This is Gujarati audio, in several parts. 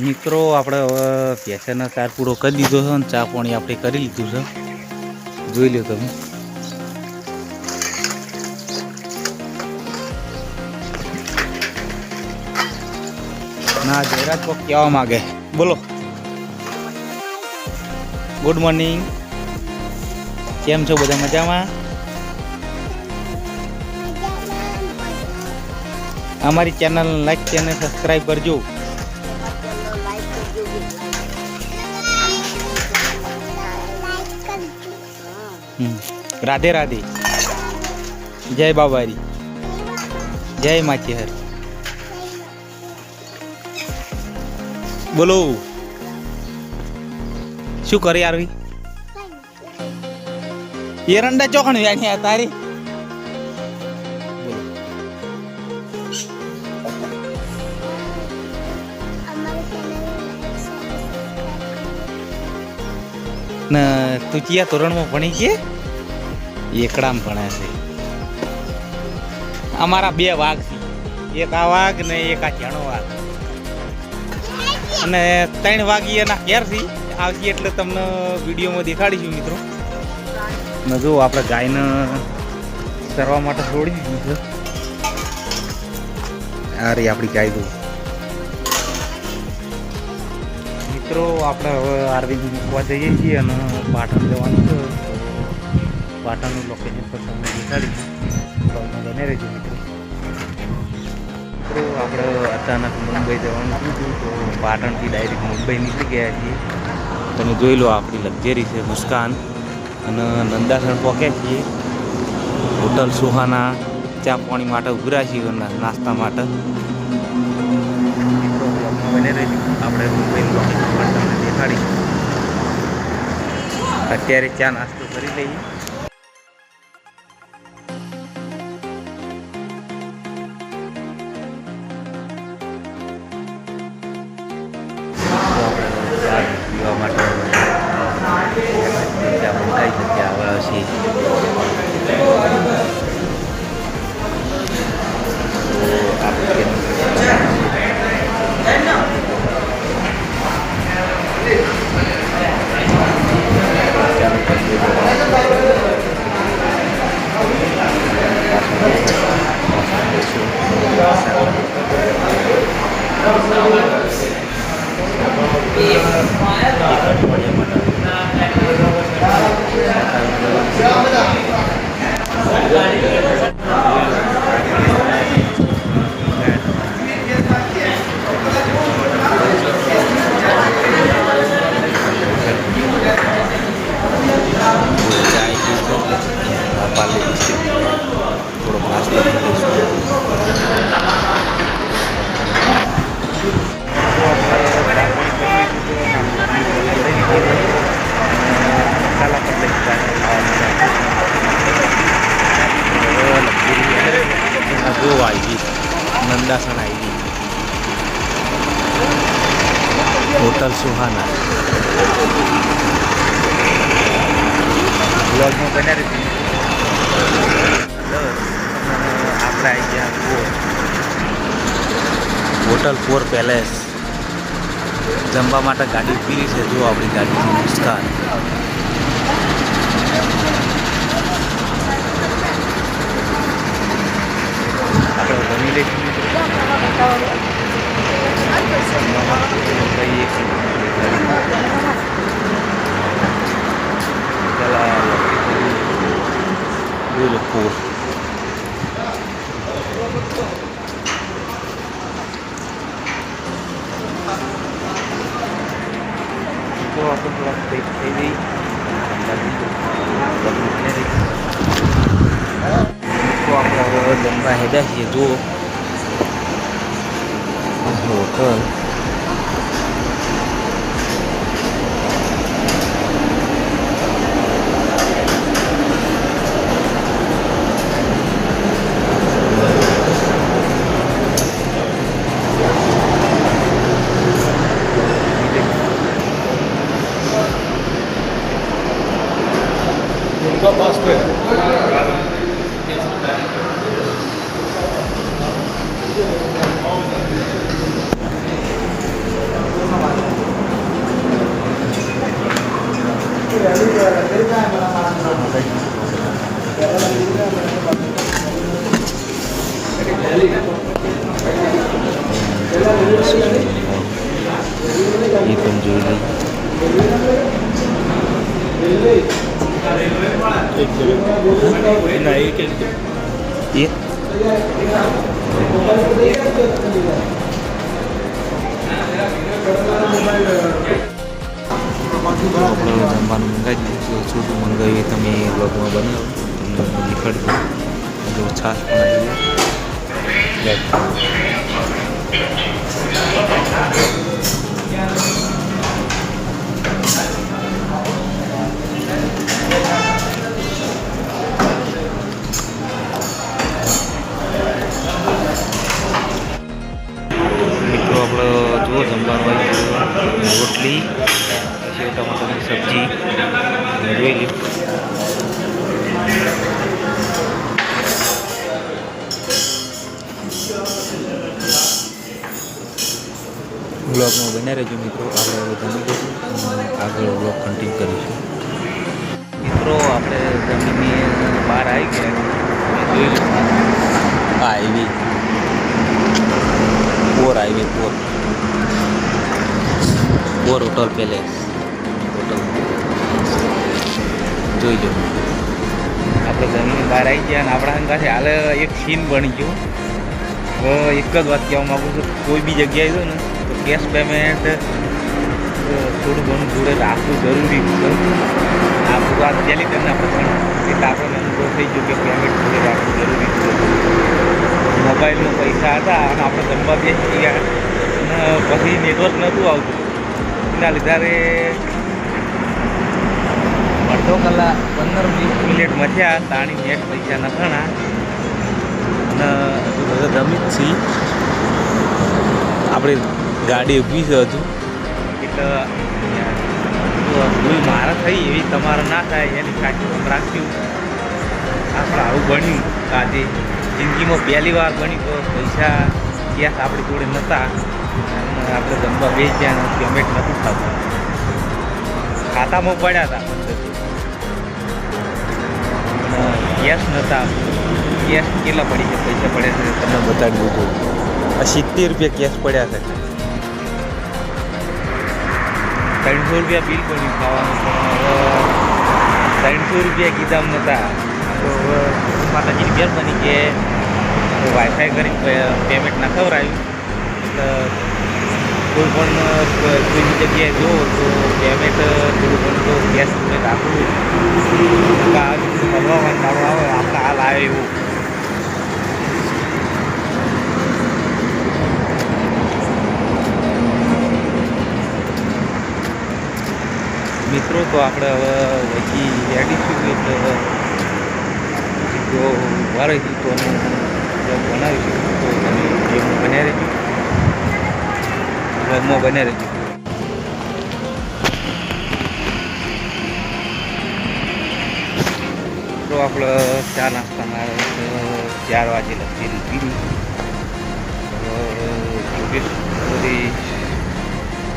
મિત્રો, આપણે હવે ભેંસાનો ચાર પૂરો કરી દીધો છે અને ચા પાણી આપણે કરી લીધું છે. જોઈ લો તમે. ના જયરાજ કોક કહેવા માગે. બોલો. ગુડ મોર્નિંગ કેમ છો બધા મજામાં? અમારી ચેનલ લાઈક ચેનલ સબસ્ક્રાઈબ કરજો. રાધે રાધે. જય બાબારી. જય માચેહર બોલો. શું કરે આરવી? એરંડા ચોકણ વ્યાણી આ તારી. ને, તું ચિયા ધોરણમાં ભણી છે? એકડામાં ભણે છે. અમારા બે વાઘ છે એક આ વાઘ ને એક આ જાણો વાઘ. અને ત્રણ વાગી એના ઘેરથી આવતી એટલે તમને વિડીયોમાં દેખાડીશું મિત્રો. ને જો આપણે ગાયને ચરવા માટે છોડી મિત્રો. અરે આપણી ગાય દો મિત્રો, આપણે હવે આરવી મૂકવા જઈએ છીએ અને પાટણ જવાનું છે. પાટણનું લોકેશન પર તમને દેખાડીશું બ્લોગમાં બને રહેજો મિત્રો. મિત્રો આપણે અચાનક મુંબઈ જવાનું કીધું તો પાટણથી ડાયરેક્ટ મુંબઈ નીકળી ગયા છીએ. તમે જોઈ લો આપણી લક્ઝરી છે મુસ્કાન. અને નંદાસણ પહોંચ્યા છીએ. હોટલ સુહાના ચા પાણી માટે ઉભરા છીએ નાસ્તા માટે. બને રહી આપણે મુંબઈનું લોકેશન પણ તમને દેખાડીશું. અત્યારે ચા નાસ્તો કરી લઈએ. બ્લોગમાં બન્યા રહેશે આપણે આવી ગયા હોટલ ફોર પેલેસ જમવા માટે ગાડી ઊભી છે. જો આપણી ગાડી નમસ્કાર આપણે જમી લઈશું જમવામાં All right. એ આપણે જમવાનું મંગાવી દીધું શું શું મંગાવ્યું એ તમે બ્લોગમાં બનાવો તમને દેખાડજો જો છાશ પણ આવી ગઈ બ્લોગમાં બન્યા રહેજો મિત્રો. આપણે જમી લઈશું આગળ બ્લોગ કન્ટિન્યુ કરીશું. મિત્રો આપણે જમીનની બહાર આવી ગયા જોઈ લઉં highway Por highway Por. Por hotel palace. Hotel. જોઈ જો આપણે જમીન બહાર આવી ગયા અને આપણા પાસે હાલ એક સીન બની ગયો. એક જ વાત કહેવા માગું છું. કોઈ બી જગ્યાએ જો ને કેશ પેમેન્ટ થોડું ઘણું જોડે રાખવું જરૂરી છે. આ બધું આ પહેલી તમને આપણે પણ આપણને અનુભવ થઈ ગયો કે પેમેન્ટ જોડે રાખવું જરૂરી છે. મોબાઈલમાં પૈસા હતા અને આપણે જમવા બેસી ગયા પછી નેટવર્ક નહોતું આવતું. એના લીધે અડધો કલાક, પંદર વીસ મિનિટ મથ્યા તાણી નેટ પૈસા નખાણા. અને બધા જમી જ છીએ. આપણે ગાડી ઊભી છે હજુ. એટલે ભૂલ મારે થઈ એવી તમારે ના થાય એની કાચી રાખ્યું આપણે આવું બન્યું. આજે જિંદગીમાં પહેલી વાર બન્યું તો પૈસા કેશ આપણી જોડે નહોતા અને આપણે જમવા બે ત્યાં પેમેન્ટ નહોતું થતું. ખાતામાં પડ્યા હતા કેશ નહોતા કેશ કેટલા પડી છે? પૈસા પડ્યા છે? તમને બતાડી દઉં આ સિત્તેર રૂપિયા કેશ પડ્યા છે. ત્રણસો રૂપિયા બિલ નહીં ખાવાનું ત્રણસો રૂપિયા કીધા નહોતા તો માતાજીની મહેરબાની કે વાઈફાઈ કરી પેમેન્ટ ના ખવડાવ્યું તો કોઈ પણ, કોઈની જગ્યાએ જો તો પેમેન્ટ થોડું ઘણું તો ગેસ રાખવું આ મળવા આવે, આપણે હાલ આવે એવું. મિત્રો, તો આપણે હવે વચ્ચે એડીશું એટલે પછી જો ઊભા રહીશું તો બ્લોગ બનાવીશું. તો તમે બ્લોગમાં બન્યા રહેજો. બ્લોગમાં બન્યા રહેજો. તો આપણે ચા નાસ્તાના ચાર વાગે લખી પીધી યોગેશ્વરી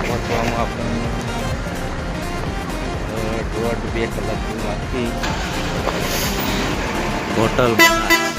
પહોંચવામાં આપણને દોઢ બે કલાક જેવું લાગતી હોટલ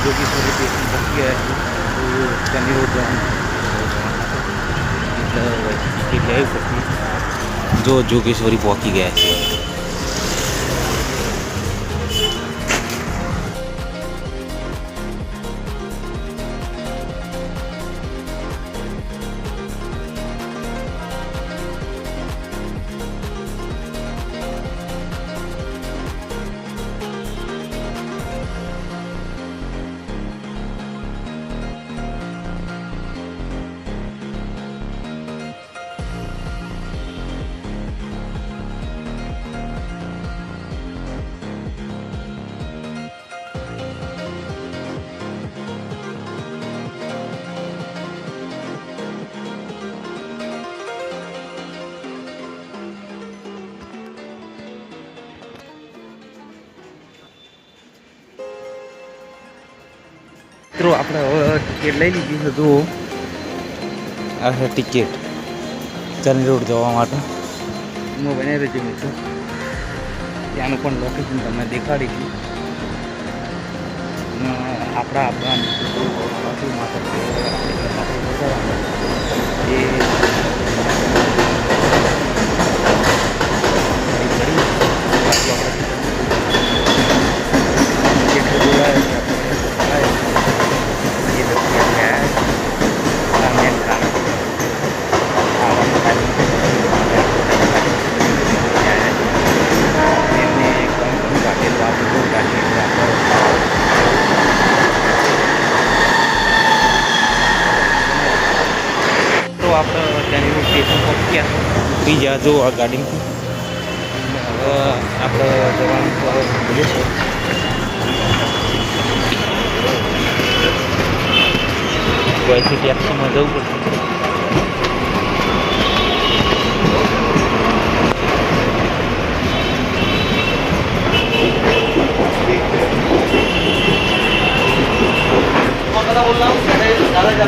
આપણે જોગેશ્વરી સ્ટેશન પહોંચી ગયા છીએ તો ત્યાંની રોડ જવાનું એટલે પડતી જો જોગેશ્વરી પહોંચી ગયા છે મિત્રો આપણે હવે ટિકિટ લઈ લીધી છે જુઓ આ છે ટિકિટ ચરની રોડ જવા માટે હું બને રહેજો મિત્રો ત્યાંનું પણ લોકેશન તમને દેખાડી છું આપણા આપણા મિત્રો બાજુ માટે એ તો આપણે ત્યાંની સ્ટેશન પહોંચ્યા બીજા જો આ ગાડીમાં હવે આપણે જવાનું મળીએ છીએ અહીંથી ટેક્સીમાં જવું પડશે.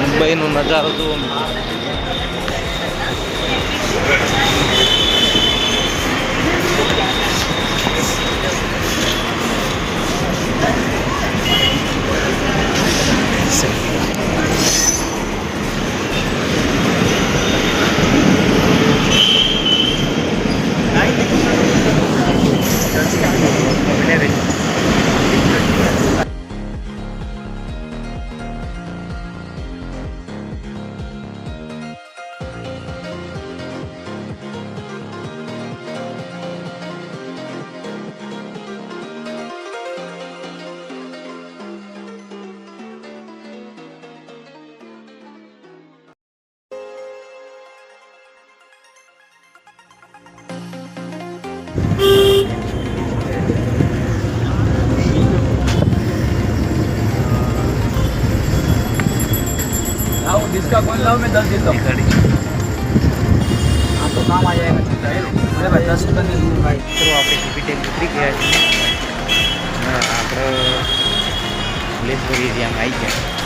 મુંબઈનો નજારો જુઓ. મિત્રો. लाओ जिसका कौन लाओ मैं दस देता हूँ ગાડી हाँ तो काम आ जाएगा अरे भाई दस रुपये दे दूँ भाई મિત્રો આપણે ટિકિટ ઉતરી ગયા છીએ અને આપણે પ્લેસવરી એરિયામાં આવી ગયા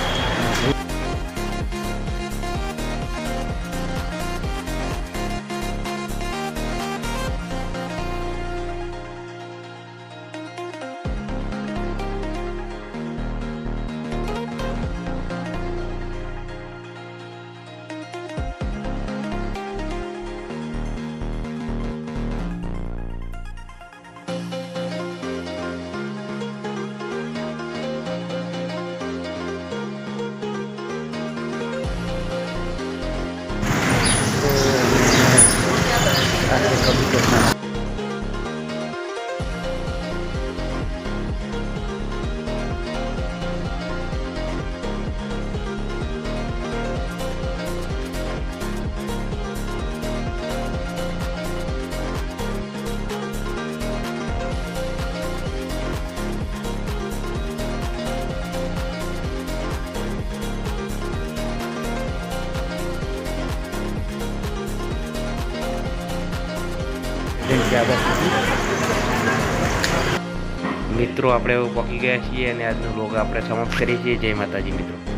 મિત્રો, આપણે પહોંચી ગયા છીએ અને આજનો લોગ આપણે સમાપ્ત કરીએ છીએ. જય માતાજી, મિત્રો.